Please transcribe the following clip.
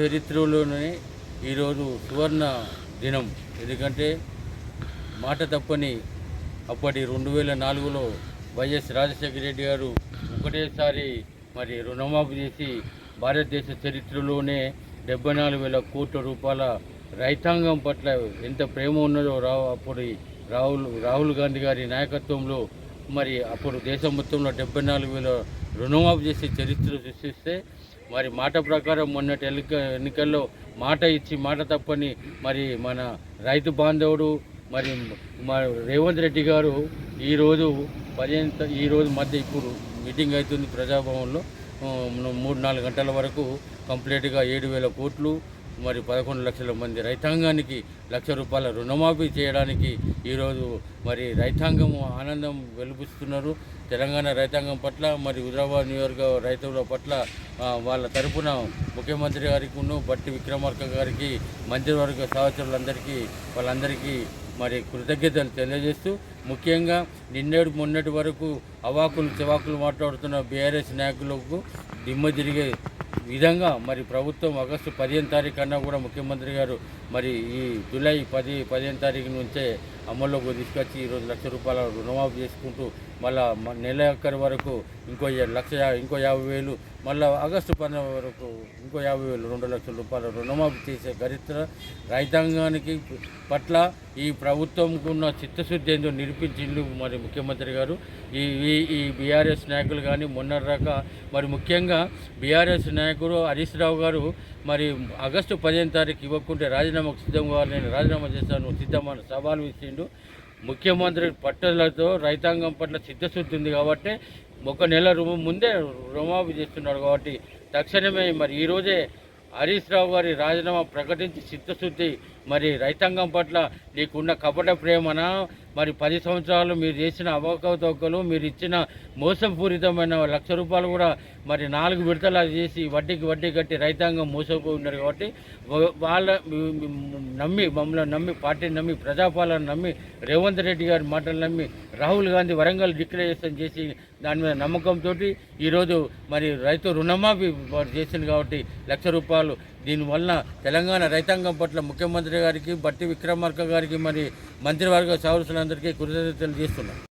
చరిత్రలోనే ఈరోజు సువర్ణ దినం. ఎందుకంటే మాట తప్పని అప్పటి రెండు వేల నాలుగులో వైఎస్ రాజశేఖర రెడ్డి గారు ఒకటేసారి మరి రుణమాఫీ చేసి భారతదేశ చరిత్రలోనే డెబ్బై నాలుగు వేల కోట్ల రూపాయల రైతాంగం పట్ల ఎంత ప్రేమ ఉన్నదో రా అప్పుడు రాహుల్ రాహుల్ గాంధీ గారి నాయకత్వంలో మరి అప్పుడు దేశం మొత్తంలో డెబ్బై నాలుగు వేల రుణమాఫీ చేసే చరిత్ర సృష్టిస్తే మరి మాట ప్రకారం మొన్నటి ఎన్నిక ఎన్నికల్లో మాట ఇచ్చి మాట తప్పని మరి మన రైతు బాంధవుడు మరి మా రేవంత్ రెడ్డి గారు ఈరోజు పదిహేను ఈరోజు మధ్య ఇప్పుడు మీటింగ్ అవుతుంది ప్రజాభవన్లో. మూడు నాలుగు గంటల వరకు కంప్లీట్గా ఏడు వేల కోట్లు మరి పదకొండు లక్షల మంది రైతాంగానికి లక్ష రూపాయల రుణమాఫీ చేయడానికి ఈరోజు మరి రైతాంగం ఆనందం వెలిపిస్తున్నారు. తెలంగాణ రైతాంగం పట్ల మరి హుజరాబాద్ నియోజక రైతుల పట్ల వాళ్ళ తరపున ముఖ్యమంత్రి గారికి బట్టి విక్రమార్క గారికి మంత్రివర్గ సహచరులందరికీ వాళ్ళందరికీ మరి కృతజ్ఞతలు తెలియజేస్తూ ముఖ్యంగా నిన్నటి మొన్నటి వరకు అవాకులు చివాకులు మాట్లాడుతున్న బీఆర్ఎస్ నాయకులకు దిమ్మ తిరిగే విధంగా మరి ప్రభుత్వం ఆగస్టు పదిహేను తారీఖు కన్నా కూడా ముఖ్యమంత్రి గారు మరి ఈ జూలై పది పదిహేను తారీఖు నుంచే అమల్లోకి తీసుకొచ్చి ఈరోజు లక్ష రూపాయల రుణమాఫీ చేసుకుంటూ మళ్ళా నెల ఒక్కరి వరకు ఇంకో లక్ష ఇంకో యాభై వేలు మళ్ళీ ఆగస్టు పన్నెండు వరకు ఇంకో యాభై వేలు రెండు లక్షల రూపాయల రుణమాఫీ చేసే చరిత్ర రైతాంగానికి పట్ల ఈ ప్రభుత్వంకు ఉన్న చిత్తశుద్ధి ఏందో నిరూపించిండు మరి ముఖ్యమంత్రి గారు. ఈ ఈ బీఆర్ఎస్ నాయకులు కానీ మొన్నటిదాకా మరి ముఖ్యంగా బీఆర్ఎస్ నాయకుడు హరీష్ రావు గారు మరి ఆగస్టు పదిహేను తారీఖు ఇవ్వకుంటే రాజీనామాకు సిద్ధం కావాలి నేను రాజీనామా చేస్తాను సిద్ధమని సవాలు ఇచ్చిండు ముఖ్యమంత్రి పట్టుదలతో రైతాంగం పట్ల సిద్ధశుద్ధి ఉంది కాబట్టి ఒక నెల రుము ముందే రుమాబు చేస్తున్నాడు కాబట్టి తక్షణమే మరి ఈరోజే హరీష్ రావు గారి రాజీనామా ప్రకటించి సిద్ధశుద్ధి మరి రైతాంగం పట్ల నీకున్న కపట ప్రేమన? మరి పది సంవత్సరాలు మీరు చేసిన అవకతవకలు మీరు ఇచ్చిన మోసపూరితమైన లక్ష రూపాయలు కూడా మరి నాలుగు విడతలు చేసి వడ్డీకి వడ్డీ కట్టి రైతాంగం మోసపోయి కాబట్టి వాళ్ళ నమ్మి మమ్మల్ని నమ్మి పార్టీని నమ్మి ప్రజాపాలన నమ్మి రేవంత్ రెడ్డి గారి మాటలు నమ్మి రాహుల్ గాంధీ వరంగల్ డిక్లరేషన్ చేసి దాని మీద నమ్మకంతో ఈరోజు మరి రైతు రుణమాఫీ చేసింది కాబట్టి లక్ష రూపాయలు. దీనివల్ల తెలంగాణ రైతాంగం పట్ల ముఖ్యమంత్రి గారికి బట్టి విక్రమార్క గారికి మరి మంత్రివర్గ సౌరసులందరికీ కృతజ్ఞతలు చేస్తున్నాం